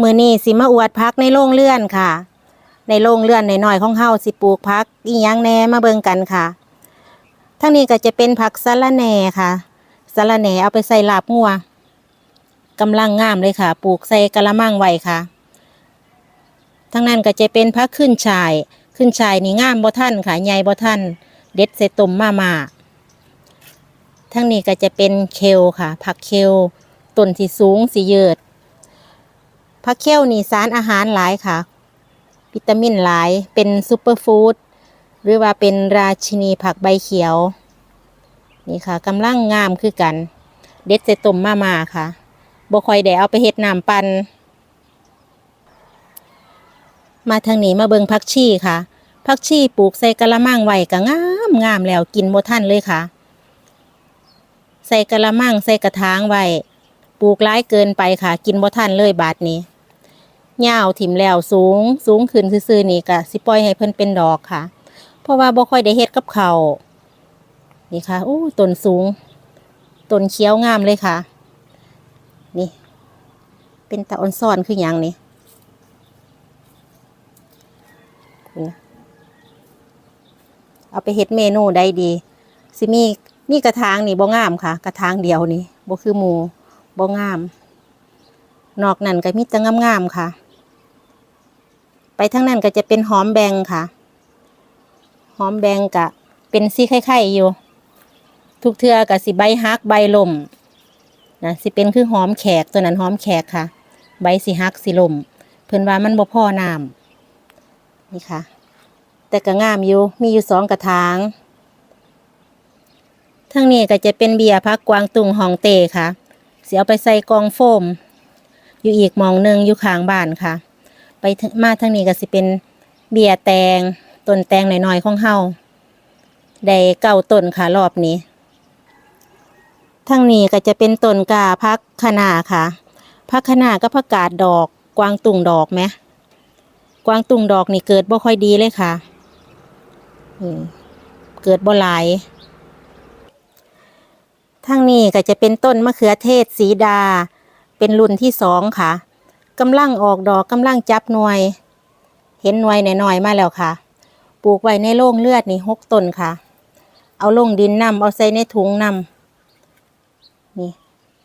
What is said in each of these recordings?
มือนี้สิมาอวดพักในโรงเรือนค่ะ ในโรงเรือนน้อยๆของเฮาสิปลูกพักอีหยังแหน่มาเบิ่งกันค่ะทั้งนี้ก็จะเป็นผักสะระแหน่ค่ะสะระแหน่เอาไปใส่ลาบงัวกำลังงามเลยค่ะ ปลูกใส่กะละมังไว้ค่ะ ทั้งนั้นก็จะเป็นพักขึ้นชาย ขึ้นชายนี่งามบ่ท่านค่ะใหญ่บ่ท่านเด็ดใส่ต้มมามาทั้งนี้ก็จะเป็นเคลค่ะ ผักเคลต้นที่สูงสีเยืด ผักเขียวนี่สารอาหารหลายค่ะ วิตามินหลาย เป็นซูเปอร์ฟู้ดหรือว่าเป็นราชินีผักใบเขียว นี่ค่ะกำลังงามคือกัน เด็ดใส่ต้มมามาค่ะบ่คอยได้เอาไปเฮ็ดน้ำปัน มาทางนี้มาเบิงผักชีค่ะผักชีปลูกใส่กะละมังไว้ก็งามงามแล้วกินบ่ทันเลยค่ะ ใส่กะละมังใส่กระถางไว้ปลูกร้ายเกินไปค่ะ กินบ่ทันเลยบาทนี้ ยาวถิ่มแล้วสูง สูงขึ้นซื่อๆนี่ก็สิปล่อยให้เพิ่นเป็นดอกค่ะ เพราะว่าบ่ค่อยได้เฮ็ดกับเขานี่ค่ะโอ้ต้นสูงต้นเขียวงามเลยค่ะ นี่ เป็นตะออนซ่อนคือหยังนี่เอาไปเฮ็ดเมนูได้ดี สิมีมีกระถางนี่บ่งามค่ะ กระถางเดียวนี่บ่คือหมูบ่งาม นอกนั้นก็มีแต่งามๆค่ะ ไปทั้งนั้นก็จะเป็นหอมแบงค่ะ หอมแบงกะ เป็นสีไข่ๆอยู่ ทุกเทือกับสิใบฮักใบลมนะสิเป็นคือหอมแขกตัวนั้นหอมแขกค่ะ ใบสิฮักสิลม เพิ่นว่ามันบ่พ่อน้ำนี่ค่ะ แต่ก็งามอยู่มีอยู่สองกระถางทั้งนี้ก็จะเป็นเบียร์พักกวางตุงหองเตค่ะเสียเอาไปใส่กองโฟม อยู่อีกหมองหนึ่งอยู่ข้างบ้านค่ะ ไปมาทางนี้ก็สิเป็นเบียร์แตงต้นแตงหน่อยๆของเฮาได้เก้าต้นค่ะรอบนี้ทางนี้ก็จะเป็นต้นกาพักคะนาค่ะพักคะนาก็พักกาดดอกกวางตุงดอกไหมกวางตุงดอกนี่เกิดบ่ค่อยดีเลยค่ะเกิดบ่หลายทางนี้ก็จะเป็นต้นมะเขือเทศสีดา เป็นรุ่นที่สองค่ะ กำลังออกดอกกำลังจับหน่วย เห็นหน่วยหน่อยๆมาแล้วค่ะ ปลูกไว้ในโล่งเลือดนี่หกต้นค่ะ เอาลงดินนำเอาใส่ในถุงนำนี่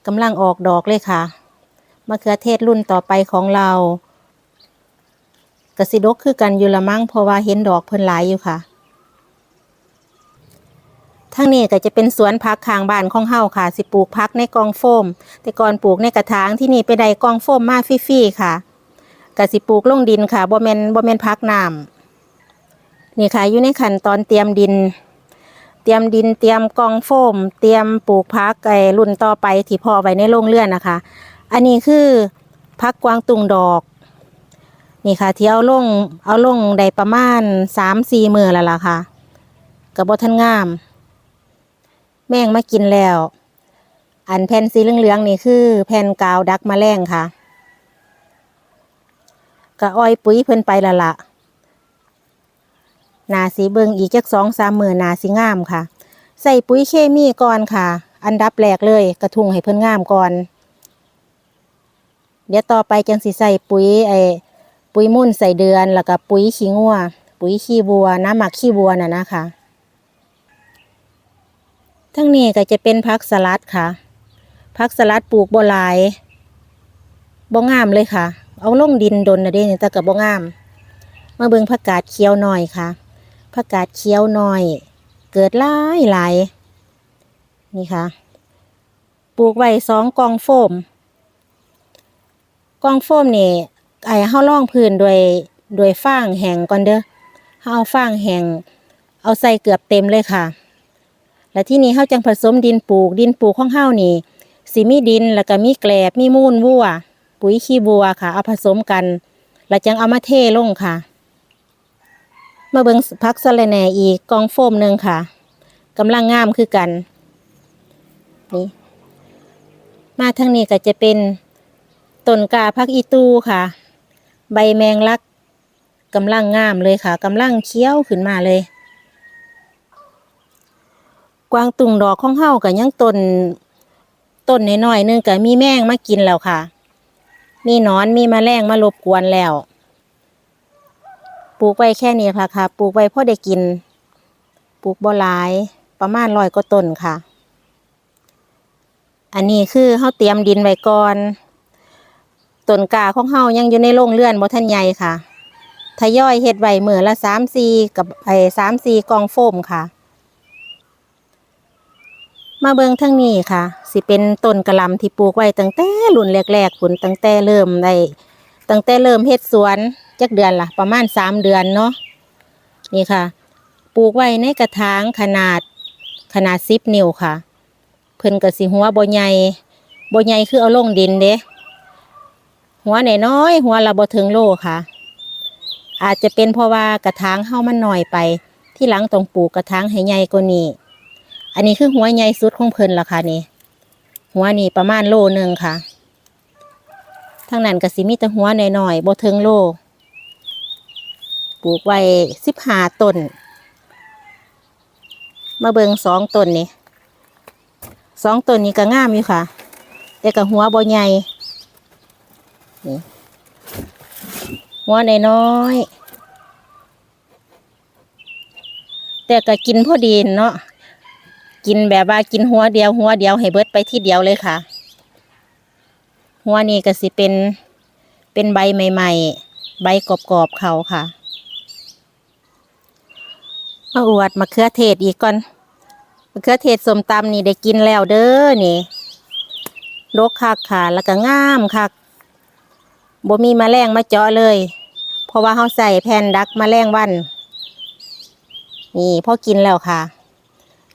กำลังออกดอกเลยค่ะมะเขือเทศรุ่นต่อไปของเรากระสิดกคือกันอยู่ละมั้งเพราะว่าเห็นดอกเพิ่นหลายอยู่ค่ะ ทั้งนี้ก็จะเป็นสวนพักข้างบ้านของเฮาค่ะ สิปลูกพักในกองโฟม แต่ก่อนปลูกในกระถางที่นี่ไปได้กองโฟมมาฟรีๆค่ะก็สิปลูกลงดินค่ะบ่แม่นบ่แม่นพักน้ำนี่ค่ะอยู่ในขั้นตอนเตรียมดิน เตรียมดินเตรียมกองโฟม เตรียมปลูกพักไอรุ่นต่อไปที่พ่อไว้ในโรงเรือนนะคะ อันนี้คือพักกวางตุงดอกนี่ค่ะที่เอาลงเอาลงได้ประมาณสามสี่มือแล้วล่ะค่ะกับบทันงาม แมงมากินแล้ว อันแผ่นสีเหลืองๆนี่คือแผ่นกาวดักมแมลงค่ะกะอ้อยปุ๋ยเพิ่นไปละละนาสีเบิงอีกจักสองสามมือนาสีงามค่ะ ใส่ปุ๋ยเคมีก่อนค่ะ อันดับแรกเลยกระทุงให้เพิ่นงามก่อน เดี๋ยวต่อไปจังสิใส่ปุ๋ยไอ้ปุ๋ยมุ่นใส่เดือนแล้วก็ปุ๋ยขี้งัวปุ๋ยขี้วัวน้ำหมักขี้วัวน่ะนะคะ ทั้งนี้ก็จะเป็นพักสลัดค่ะพักสลัดปลูกบ่หลายบ่งามเลยค่ะ เอาลงดินดนนะเด้แต่กับบ่งาม มาเบิ่งผักกาดเขียวหน่อยค่ะผักกาดเขียวหน่อย เกิดหลายหลายนี่ค่ะ ปลูกไว้สองกองโฟม กองโฟมนี่ไอ้เฮาล่องพื้นด้วยด้วยฟางแห้งก่อนเด้อเฮาเอาฟางแห้งเอาใส่เกือบเต็มเลยค่ะ และที่นี้เฮาจังผสมดินปลูก ดินปลูกของเฮานี่สิมีดินแล้วก็มีแกลบมีมูลวัว ปุ๋ยขี้วัวค่ะ เอาผสมกัน แล้วจังเอามาเทลงค่ะ มาเบิงพักสะระแหน่อีกกองโฟมหนึ่งค่ะกำลังงามคือกันนี่มาทางนี้ก็จะเป็นต้นกาพักอีตูค่ะ ใบแมงลักกำลังงามเลยค่ะกำลังเคี้ยวขึ้นมาเลย กวางตุงดอกของเฮาก็ยังต้นต้นน้อยๆนึงก็มีแมงมากินแล้วค่ะ มีนอนมีแมลงมารบกวนแล้ว ปลูกไว้แค่นี้ค่ะค่ะ ปลูกไว้พอได้กิน ปลูกบ่หลายประมาณร้อยกว่าต้นค่ะ อันนี้คือเฮาเตรียมดินไว้ก่อนต้นกาของเฮายังอยู่ในโรงเรือนบ่ทันใหญ่ค่ะทยอยเฮ็ดไว้มือละ3-4กับไอ้3-4กล่องโฟมค่ะ มาเบิงทางนี้ค่ะ สิเป็นต้นกระลำที่ปลูกไว้ตั้งแต่รุ่นแรกๆพุ่นตั้งแต่เริ่มได้ตั้งแต่เริ่มเฮ็ดสวนจักเดือนละประมาณสามเดือนเนาะนี่ค่ะ ปลูกไว้ในกระถางขนาดขนาดสิบนิ้วค่ะ เพิ่นก็สิหัวบใหญ่บใหญ่คือเอาลงดินเด้หัวน้อยหัวละบ่ถึงโลค่ะ อาจจะเป็นเพราะว่ากระถางเฮามันหน้อยไป ที่หลังต้องปลูกกระถางให้ใหญ่กว่านี้ อันนี้คือหัวใหญ่สุดของเพิ่นละค่ะนี่ หัวนี่ประมาณโลหนึ่งค่ะทั้งนั้นก็สิมีแต่หัวน้อยๆบ่ถึงโล ปลูกไว้สิบห้าต้น มาเบิงสองต้นนี่สองต้นนี้ก็งามอยู่ค่ะ แต่ก็หัวบ่ใหญ่นี่หัวน้อยๆแต่ก็กินพอดีเนาะ กินแบบว่ากินหัวเดียวหัวเดียวให้เบิดไปที่เดียวเลยค่ะ หัวนี่ก็สิเป็นเป็นใบใหม่ ๆ ใบกรอบๆเขาค่ะมาอวดมะเขือเทศอีกก่อนมะเขือเทศสมตำนี่ได้กินแล้วเด้อนี่รกคักค่ะ แล้วก็งามคักบ่มีแมลงมาเจาะเลย เพราะว่าเขาใส่แผ่นดักมแมลงวัน นี่พอกินแล้วค่ะ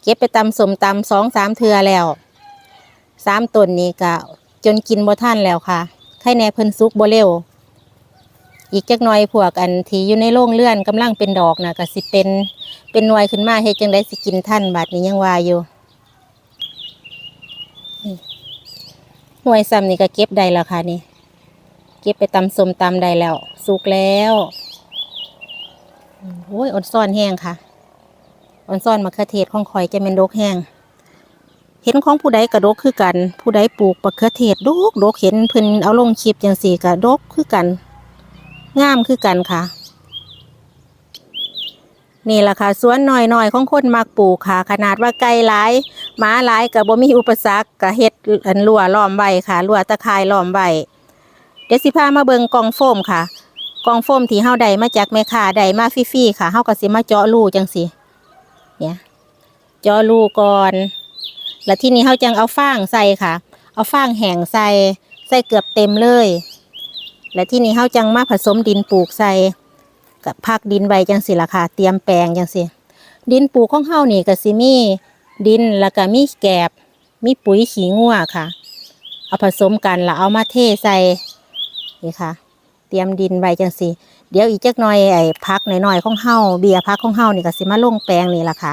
เก็บไปตำสมตำสองสามเทือแล้วสามต้นนี้ก็จนกินบ่ท่านแล้วค่ะไข่แหน่เพิ่นสุกบ่เร็ว อีกจักหน่อยพวกอันที่อยู่ในโรงเลื่อนกำลังเป็นดอกนะก็สิเป็นเป็นหน่วยขึ้นมาเฮ็ดจังไดสิกินท่านบาดนี้ยังว่าอยู่หน่วยซ้ำนี่ก็เก็บได้แล้วค่ะนี่ เก็บไปตำสมตำได้แล้ว สุกแล้วโอ้ยอดซ่อนแห้งค่ะ ออนซ่อนมะเขือเทศของข่อยจะเป็นดกแห้งเห็นของผู้ใดกระดกคือกัน ผู้ใดปลูกมะเขือเทศดกดกเห็นเพิ่นเอาลงคลิปจังสี่กระดกคือกันงามคือกันค่ะ นี่แหละค่ะสวนน้อยๆของคนมักปลูกค่ะ ขนาดว่าไกลหลายหมาหลายกับบ่มีอุปสรรคกับเฮ็ดอันรั้วล้อมไว้ค่ะรั้วตะข่ายล้อมไว้เดี๋ยวสิพามาเบิงกองโฟมค่ะกองโฟมที่เฮาได้มาจากแม่ค้าได้มาฟรีๆค่ะเฮาก็สิมาเจาะรูจังซี่ เนี่ยจอรูก่อน แล้วที่นี้เขาจังเอาฟางใส่ค่ะ เอาฟางแห้งใส่ใส่เกือบเต็มเลย แล้วที่นี้เขาจังมาผสมดินปลูกใส่กับพักดินไว้จังสิละค่ะ เตรียมแปลงจังสิดินปลูกของเฮานี่ก็สิมีดินแล้วก็มีแกบ มีปุ๋ยขี้งัวค่ะ เอาผสมกันแล้วเอามาเทใส่นี่ค่ะ เตรียมดินไว้จังสิ เดี๋ยวอีกจักหน่อยไอ้พักหน่อยๆของเฮาเบียร์พักของเฮานี่ก็สิมาลงแปลงนี่ล่ะค่ะ